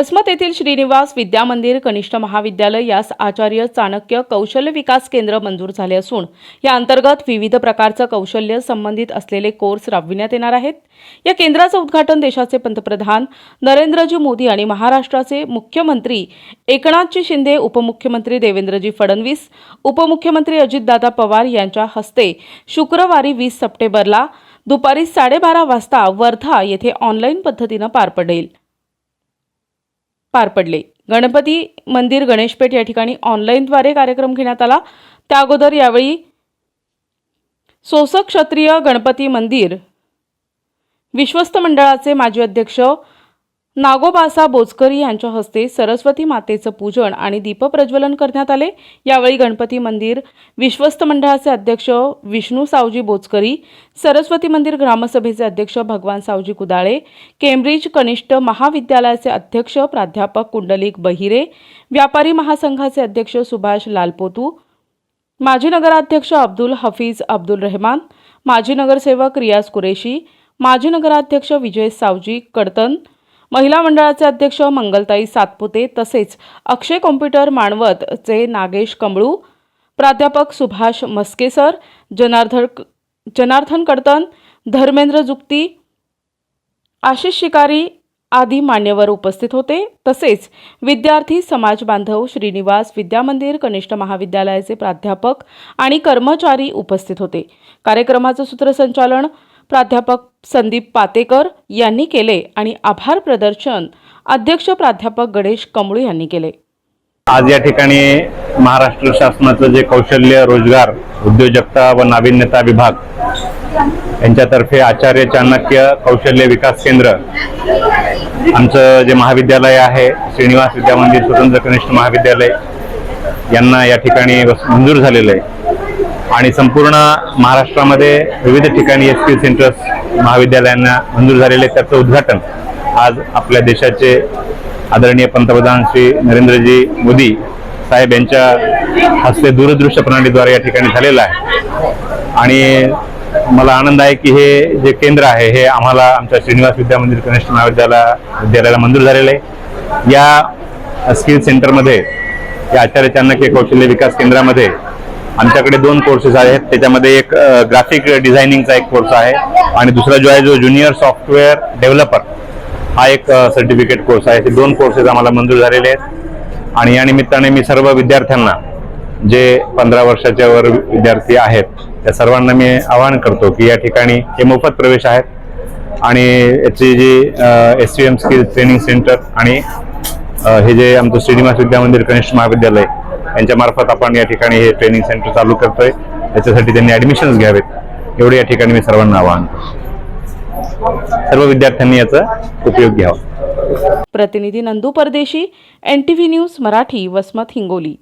वसमत येथील श्रीनिवास विद्या मंदिर कनिष्ठ महाविद्यालय यास आचार्य चाणक्य कौशल्य विकास केंद्र मंजूर झाले असून या अंतर्गत विविध प्रकारचं कौशल्य संबंधित असलेले कोर्स राबविण्यात येणार आहेत. या केंद्राचं उद्घाटन देशाचे पंतप्रधान नरेंद्रजी मोदी आणि महाराष्ट्राचे मुख्यमंत्री एकनाथजी शिंदे उपमुख्यमंत्री देवेंद्रजी फडणवीस उपमुख्यमंत्री अजितदादा पवार यांच्या हस्ते शुक्रवारी वीस सप्टेंबरला दुपारी साडेबारा वाजता वर्धा येथे ऑनलाईन पद्धतीनं पार पडेल. पार पडले. गणपती मंदिर गणेशपेठ या ठिकाणी ऑनलाईनद्वारे कार्यक्रम घेण्यात आला. त्या अगोदर यावेळी सोसक क्षत्रिय गणपती मंदिर विश्वस्त मंडळाचे माजी अध्यक्ष नागोबासा बोचकरी यांच्या हस्ते सरस्वती मातेचं पूजन आणि दीपप्रज्वलन करण्यात आले. यावेळी गणपती मंदिर विश्वस्त मंडळाचे अध्यक्ष विष्णू सावजी बोचकरी सरस्वती मंदिर ग्रामसभेचे अध्यक्ष भगवान सावजी कुदाळे केम्ब्रिज कनिष्ठ महाविद्यालयाचे अध्यक्ष प्राध्यापक कुंडलिक बहिरे व्यापारी महासंघाचे अध्यक्ष सुभाष लालपोतू माजी नगराध्यक्ष अब्दुल हफीज अब्दुल रहमान माजी नगरसेवक रियाज कुरेशी माजी नगराध्यक्ष विजय सावजी कडतन महिला मंडळाचे अध्यक्ष मंगलताई सातपुते तसेच अक्षय कॉम्प्युटर मानवतचे नागेश कमळू प्राध्यापक सुभाष मस्केसर जनार्धन जनार्दन कडतन धर्मेंद्र जुक्ती आशिष शिकारी आदी मान्यवर उपस्थित होते. तसेच विद्यार्थी समाज बांधव श्रीनिवास विद्यामंदिर कनिष्ठ महाविद्यालयाचे प्राध्यापक आणि कर्मचारी उपस्थित होते. कार्यक्रमाचं सूत्रसंचालन प्राध्यापक संदीप पातेकर यांनी केले आणि आभार प्रदर्शन अध्यक्ष प्राध्यापक गणेश कमळू यांनी केले. आज या ठिकाणी महाराष्ट्र शासनाचं जे कौशल्य रोजगार उद्योजकता व नाविन्यता विभाग यांच्यातर्फे आचार्य चाणक्य कौशल्य विकास केंद्र आमचं जे महाविद्यालय आहे श्रीनिवास विद्यामंदिर स्वतंत्र कनिष्ठ महाविद्यालय यांना या ठिकाणी मंजूर झालेलं आहे. आणि संपूर्ण महाराष्ट्रामध्ये विविध ठिकाणी एस पी सेंटर्स महाविद्यालयांना मंजूर झालेले आहे. त्याचं उद्घाटन आज आपल्या देशाचे आदरणीय पंतप्रधान श्री नरेंद्रजी मोदी साहेब यांच्या हस्ते दूरदृश्य प्रणालीद्वारे या ठिकाणी झालेलं आहे आणि मला आनंद आहे की हे जे केंद्र आहे हे आम्हाला आमच्या श्रीनिवास विद्यामंदिर कनिष्ठ महाविद्यालया विद्यालयाला मंजूर झालेलं आहे या स्किल सेंटरमध्ये या आचार्य चाणक्य कौशल्य विकास केंद्रामध्ये आमच्याकडे दोन कोर्सेस आहेत. त्याच्यामध्ये एक ग्राफिक डिझायनिंगचा एक कोर्स आहे आणि दुसरा जो आहे जो ज्युनियर सॉफ्टवेअर डेव्हलपर हा एक सर्टिफिकेट कोर्स आहे. ते दोन कोर्सेस आम्हाला मंजूर झालेले आहेत. आणि या निमित्ताने मी सर्व विद्यार्थ्यांना जे पंधरा वर्षाच्या वर विद्यार्थी आहेत त्या सर्वांना मी आवाहन करतो की या ठिकाणी हे मोफत प्रवेश आहेत. आणि याची जी S C M skill training centre आणि हे जे आमचं श्रीनिवास विद्यामंदिर कनिष्ठ महाविद्यालय यांच्यामार्फत आपण या ठिकाणी हे ट्रेनिंग सेंटर चालू करतोय. याच्यासाठी त्यांनी ऍडमिशन्स घ्यावेत. एवढे या ठिकाणी मी सर्वांना आवाहन सर्व विद्यार्थ्यांनी याचा उपयोग घ्यावा. प्रतिनिधी Nandu Pardeshi N T V news Marathi Vasmat Hingoli.